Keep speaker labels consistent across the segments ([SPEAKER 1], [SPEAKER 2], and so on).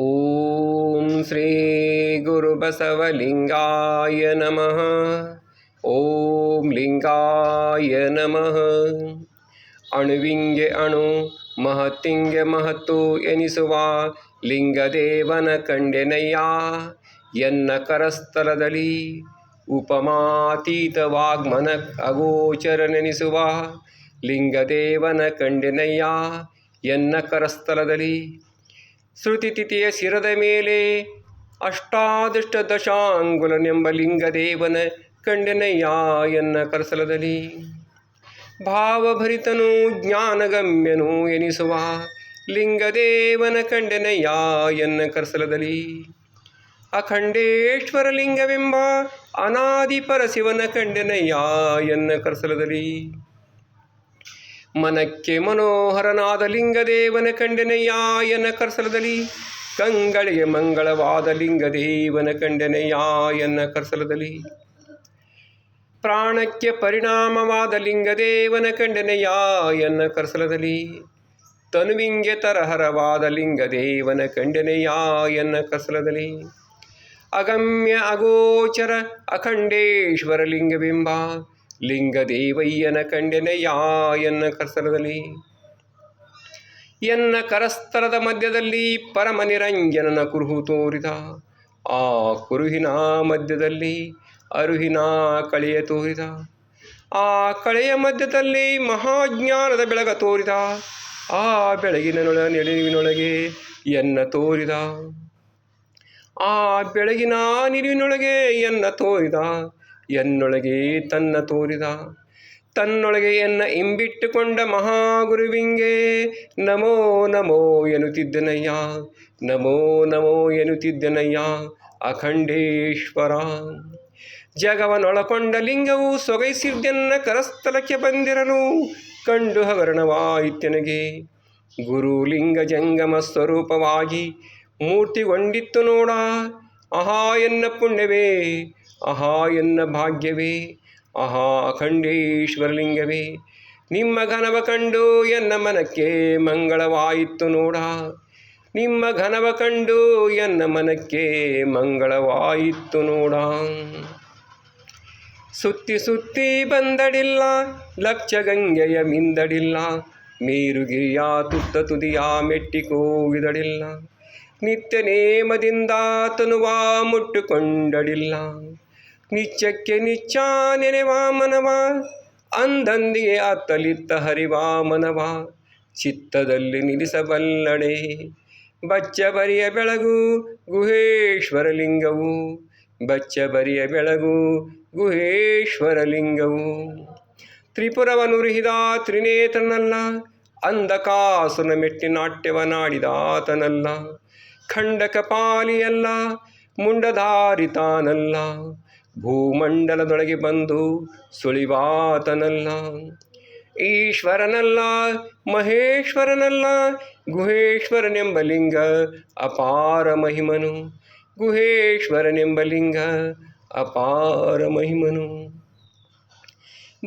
[SPEAKER 1] ಓಂ ಶ್ರೀ ಗುರುಬಸವಲಿಂಗಾಯ ನಮಃ ಓಂ ಲಿಂಗಾಯ ನಮಃ ಅಣುವಿಂಗೆ ಅಣು ಮಹತಿಂಗೆ ಮಹತ್ತು ಎನಿಸುವ ಲಿಂಗದೇವನ ಕಂಡೆನಯ್ಯ ಎನ್ನ ಕರಸ್ಥಲದಲ್ಲಿ ಉಪಮಾತೀತ ವಾಗ್ಮನ ಅಗೋಚರ ನೆನೆಸುವ ಲಿಂಗದೇವನ ಕಂಡೆನಯ್ಯ ಎನ್ನ ಕರಸ್ಥಲದಲ್ಲಿ ಶ್ರುತಿತಿಥಿಯ ಶಿರದ ಮೇಲೆ ಅಷ್ಟಾದಷ್ಟ ದಶಾಂಗುಲನೆಂಬ ಲಿಂಗದೇವನ ಎನ್ನ ಕರಸಲದಲ್ಲಿ. ಭಾವಭರಿತನು ಜ್ಞಾನಗಮ್ಯನು ಎನಿಸುವ ಲಿಂಗದೇವನ ಎನ್ನ ಕರಸಲದಲ್ಲಿ. ಅಖಂಡೇಶ್ವರ ಲಿಂಗವೆಂಬ ಅನಾದಿ ಪರಶಿವನ ಎನ್ನ ಕರಸಲದಲ್ಲಿ. ಮನಕ್ಕೆ ಮನೋಹರನಾದ ಲಿಂಗದೇವನ ಕಂಡೆನೆಯಾಯನ ಕರ್ಸಲದಲ್ಲಿ. ಕಂಗಳಿಗೆ ಮಂಗಳವಾದ ಲಿಂಗದೇವನ ಕಂಡೆನೆಯಾಯನ ಕರ್ಸಲದಲ್ಲಿ. ಪ್ರಾಣಕ್ಕೆ ಪರಿಣಾಮವಾದ ಲಿಂಗದೇವನ ಕಂಡೆನೆಯಾಯನ ಕರ್ಸಲದಲ್ಲಿ. ತನುವಿಂಗೆ ತರಹರವಾದ ಲಿಂಗದೇವನ ಕಂಡೆನೆಯಾಯನ ಕರ್ಸಲದಲ್ಲಿ. ಅಗಮ್ಯ ಅಗೋಚರ ಅಖಂಡೇಶ್ವರ ಲಿಂಗಬಿಂಬ ಕಂಡೆನ ಯಾ ಎನ್ನ ಕರಸ್ತರದಲ್ಲಿ ಎನ್ನ ಕರಸ್ತರದ ಮಧ್ಯದಲ್ಲಿ ಪರಮ ನಿರಂಜನನ ಕುರುಹು ತೋರಿದ. ಆ ಕುರುಹಿನ ಮಧ್ಯದಲ್ಲಿ ಅರುಹಿನ ಕಳೆಯ ತೋರಿದ. ಆ ಕಳೆಯ ಮಧ್ಯದಲ್ಲಿ ಮಹಾಜ್ಞಾನದ ಬೆಳಗ ತೋರಿದ. ಆ ಬೆಳಗಿನೊಳ ನಿಲುವಿನೊಳಗೆ ಎನ್ನ ತೋರಿದ. ಆ ಬೆಳಗಿನ ನಿಲುವಿನೊಳಗೆ ಎನ್ನ ತೋರಿದ. ಎನ್ನೊಳಗೆ ತನ್ನ ತೋರಿದ. ತನ್ನೊಳಗೆ ಎನ್ನ ಇಂಬಿಟ್ಟುಕೊಂಡ ಮಹಾಗುರುವಿಂಗೆ, ನಮೋ ನಮೋ ಎನ್ನುತ್ತಿದ್ದನಯ್ಯ, ನಮೋ ನಮೋ ಎನ್ನುತ್ತಿದ್ದನಯ್ಯ, ಅಖಂಡೇಶ್ವರ. ಜಗವನೊಳಕೊಂಡ ಲಿಂಗವು ಸೊಗೈಸಿದ್ದೆನ್ನ ಕರಸ್ಥಲಕ್ಕೆ ಬಂದಿರಲು ಕಂಡು ಹಗರಣವಾಯಿತೆನಗೆ. ಗುರುಲಿಂಗ ಜಂಗಮ ಸ್ವರೂಪವಾಗಿ ಮೂರ್ತಿಗೊಂಡಿತ್ತು ನೋಡ. ಅಹಾ ಎನ್ನ ಪುಣ್ಯವೇ ಆಹಾ ಎನ್ನ ಭಾಗ್ಯವೇ ಅಹಾ ಅಖಂಡೇಶ್ವರಲಿಂಗವೇ. ನಿಮ್ಮ ಘನವ ಕಂಡು ಎನ್ನ ಮನಕ್ಕೆ ಮಂಗಳವಾಯಿತು ನೋಡ. ನಿಮ್ಮ ಘನವ ಕಂಡು ಎನ್ನ ಮನಕ್ಕೆ ಮಂಗಳವಾಯಿತು ನೋಡ. ಸುತ್ತಿ ಸುತ್ತಿ ಬಂದಡಿಲ್ಲ ಲಕ್ಷ ಗಂಗೆಯ ಮಿಂದಡಿಲ್ಲ. ಮೇರುಗಿರಿಯ ತುತ್ತ ತುದಿಯ ಮೆಟ್ಟಿಕೋಗಿದಡಿಲ್ಲ ನಿತ್ಯ ನೇಮದಿಂದ ತನುವ ಮುಟ್ಟುಕೊಂಡಡಿಲ್ಲ. ನಿಚ್ಚಕ್ಕೆ ನಿಚ್ಚ ವಾಮನವ ಮನವ, ಅಂದಂದಿಗೆ ಅತ್ತಲಿತ್ತ ಹರಿವಾಮನವ ಚಿತ್ತದಲ್ಲಿ ನಿಲ್ಲಿಸಬಲ್ಲಡೆ. ಬಚ್ಚಬರಿಯ ಬೆಳಗು ಗುಹೇಶ್ವರ ಲಿಂಗವು ಬಚ್ಚ ಬರಿಯ ಬೆಳಗು ಗುಹೇಶ್ವರ ಲಿಂಗವು ತ್ರಿಪುರವನುರಿಹಿದ ತ್ರಿನೇತ್ರನಲ್ಲ ಅಂಧಕಾಸುನ ಮೆಟ್ಟಿ ನಾಟ್ಯವನಾಡಿದಾತನಲ್ಲ ಖಂಡಕಪಾಲಿಯಲ್ಲ, ಮುಂಡಧಾರಿತಾನಲ್ಲ. ಭೂಮಂಡಲದೊಳಗೆ ಬಂದು ಸುಳಿವಾತನಲ್ಲ. ಈಶ್ವರನಲ್ಲ, ಮಹೇಶ್ವರನಲ್ಲ, ಗುಹೇಶ್ವರನೆಂಬ ಲಿಂಗ ಅಪಾರ ಮಹಿಮನು. ಗುಹೇಶ್ವರನೆಂಬ ಲಿಂಗ ಅಪಾರ ಮಹಿಮನು.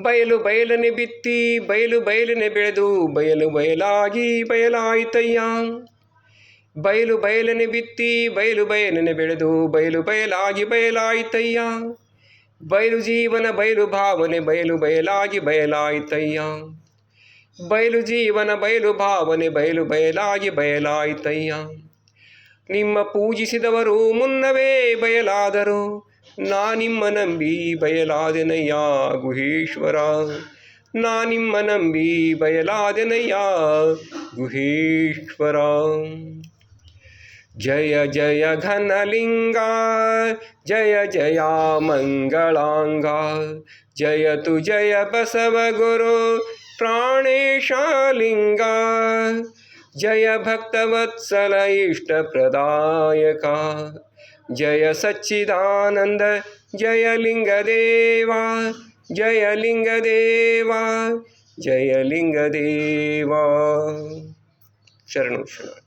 [SPEAKER 1] ಬಯಲು ಬಯಲನೆ ಬಿತ್ತಿ, ಬಯಲು ಬಯಲನೆ ಬೆಳೆದು, ಬಯಲು ಬಯಲಾಗಿ ಬಯಲಾಯಿತಯ್ಯ. ಬಯಲು ಬಯಲನೆ ಬಿತ್ತಿ, ಬಯಲು ಬಯಲನೆ ಬೆಳೆದು, ಬಯಲು ಬಯಲಾಗಿ ಬಯಲಾಯ್ತಯ್ಯ. ಬಯಲು ಜೀವನ, ಬಯಲು ಭಾವನೆ, ಬಯಲು ಬಯಲಾಗಿ ಬಯಲಾಯಿತಯ್ಯ. ಬಯಲು ಜೀವನ, ಬಯಲು ಭಾವನೆ, ಬಯಲು ಬಯಲಾಗಿ ಬಯಲಾಯಿತಯ್ಯ. ನಿಮ್ಮ ಪೂಜಿಸಿದವರು ಮುನ್ನವೇ ಬಯಲಾದರು. ನಾ ನಿಮ್ಮ ನಂಬಿ ಬಯಲಾದೆನಯ್ಯ, ಗುಹೇಶ್ವರ. ನಾ ನಿಮ್ಮ ನಂಬಿ ಬಯಲಾದೆನಯ್ಯ, ಗುಹೇಶ್ವರ. जय जय घनलिङ्गा जय जया मङ्गलाङ्गा जय तु जय बसवगुरु प्राणेशालिङ्गा जय भक्तवत्सल इष्टप्रदायका जय सच्चिदानन्द जय लिङ्गदेवा जय लिङ्गदेवा जय लिङ्गदेवा शरणु, शरण।